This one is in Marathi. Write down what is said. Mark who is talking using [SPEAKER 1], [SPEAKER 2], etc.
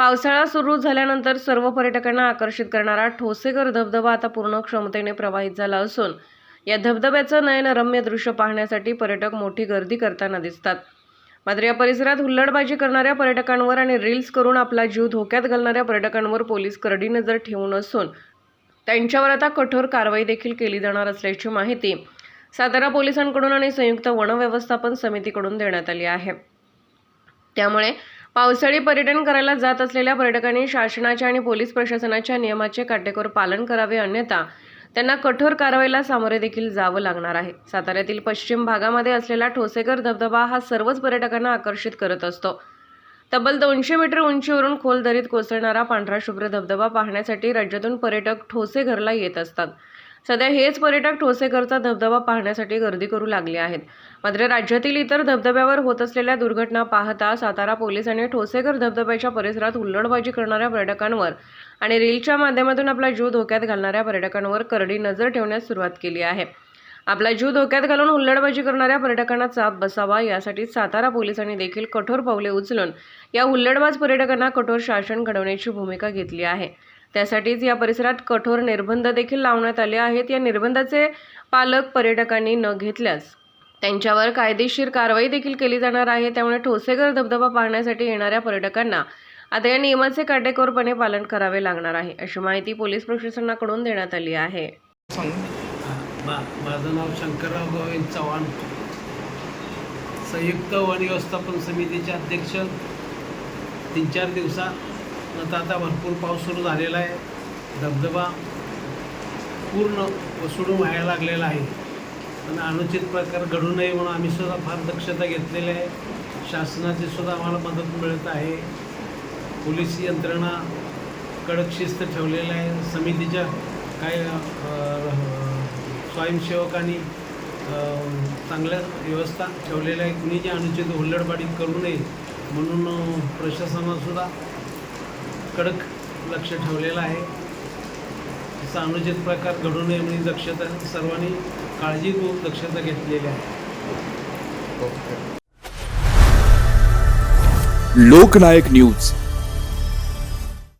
[SPEAKER 1] पावसाळा सुरू झाल्यानंतर सर्व पर्यटकांना आकर्षित करणारा ठोसेघर धबधबा आता पूर्ण क्षमतेने प्रवाहित झाला असून या धबधब्याचं नयनरम्य दृश्य पाहण्यासाठी पर्यटक मोठी गर्दी करताना दिसतात. मात्र या परिसरात हुल्लडबाजी करणाऱ्या पर्यटकांवर आणि रील्स करून आपला जीव धोक्यात घालणाऱ्या पर्यटकांवर पोलीस करडी नजर ठेवून असून त्यांच्यावर आता कठोर कारवाई देखील केली जाणार असल्याची माहिती सातारा पोलिसांकडून आणि संयुक्त वन व्यवस्थापन समितीकडून देण्यात आली आहे. त्यामुळे पावसाळी पर्यटन करायला जात असलेल्या पर्यटकांनी शासनाच्या आणि पोलीस प्रशासनाच्या नियमाचे काटेकोर पालन करावे अन्यथा त्यांना कठोर कारवाईला सामोरे देखील जावं लागणार आहे. साताऱ्यातील पश्चिम भागामध्ये असलेला ठोसेकर धबधबा हा सर्वच पर्यटकांना आकर्षित करत असतो. तब्बल दोनशे मीटर उंचीवरून खोल दरीत कोसळणारा पांढरा शुभ्र धबधबा पाहण्यासाठी राज्यातून पर्यटक ठोसेघरला येत असतात. सध्या हेच पर्यटक ठोसेघरचा धबधबा पाहण्यासाठी गर्दी करू लागले आहेत. मात्र राज्यातील इतर धबधब्यावर होत असलेल्या दुर्घटना पाहता सातारा पोलिसांनी ठोसेघर धबधब्याच्या परिसरात हुल्लडबाजी करणाऱ्या पर्यटकांवर आणि रीलच्या माध्यमातून आपला जीव धोक्यात घालणाऱ्या पर्यटकांवर करडी नजर ठेवण्यास सुरुवात केली आहे. आपला जीव धोक्यात घालून हुल्लडबाजी करणाऱ्या पर्यटकांना चाप बसावा यासाठी सातारा पोलिसांनी देखील कठोर पावले उचलून या हुल्लडबाज पर्यटकांना कठोर शासन घडवण्याची भूमिका घेतली आहे. त्यासाठीच या परिसरात कठोर निर्बंध देखील लावण्यात आले आहेत. या निर्बंधाचे पालक पर्यटकांनी न घेतल्यास त्यांच्यावर कायदेशीर कारवाई देखील केली जाणार आहे. त्यामुळे ठोसेघर धबधबा पाहण्यासाठी येणाऱ्या पर्यटकांना आता या नियमाचे काटेकोरपणे पालन करावे लागणार आहे अशी माहिती पोलीस प्रशासनाकडून देण्यात आली आहे.
[SPEAKER 2] माझं नाव शंकरराव गोविंद चव्हाण. संयुक्त वन व्यवस्थापन समितीचे अध्यक्ष. तीन चार दिवसानंतर आता भरपूर पाऊस सुरू झालेला आहे. धबधबा पूर्ण वसुडून व्हायला लागलेला आहे. आणि अनुचित प्रकार घडू नये म्हणून आम्ही सुद्धा फार दक्षता घेतलेली आहे. शासनाची सुद्धा आम्हाला मदत मिळत आहे. पोलीस यंत्रणा कडक शिस्त ठेवलेल्या आहे. समितीच्या काही स्वयंसेवकांनी चांगल्या व्यवस्था ठेवलेल्या आहे कुणी जे अनुचित हुल्लडबाडी करू नये म्हणून प्रशासनासुद्धा कडक लक्ष ठेवलेलं आहे. असा अनुचित प्रकार घडू नये म्हणून दक्षता सर्वांनी काळजीपूर्वक दक्षता घेतलेली आहे.
[SPEAKER 3] लोकनायक न्यूज.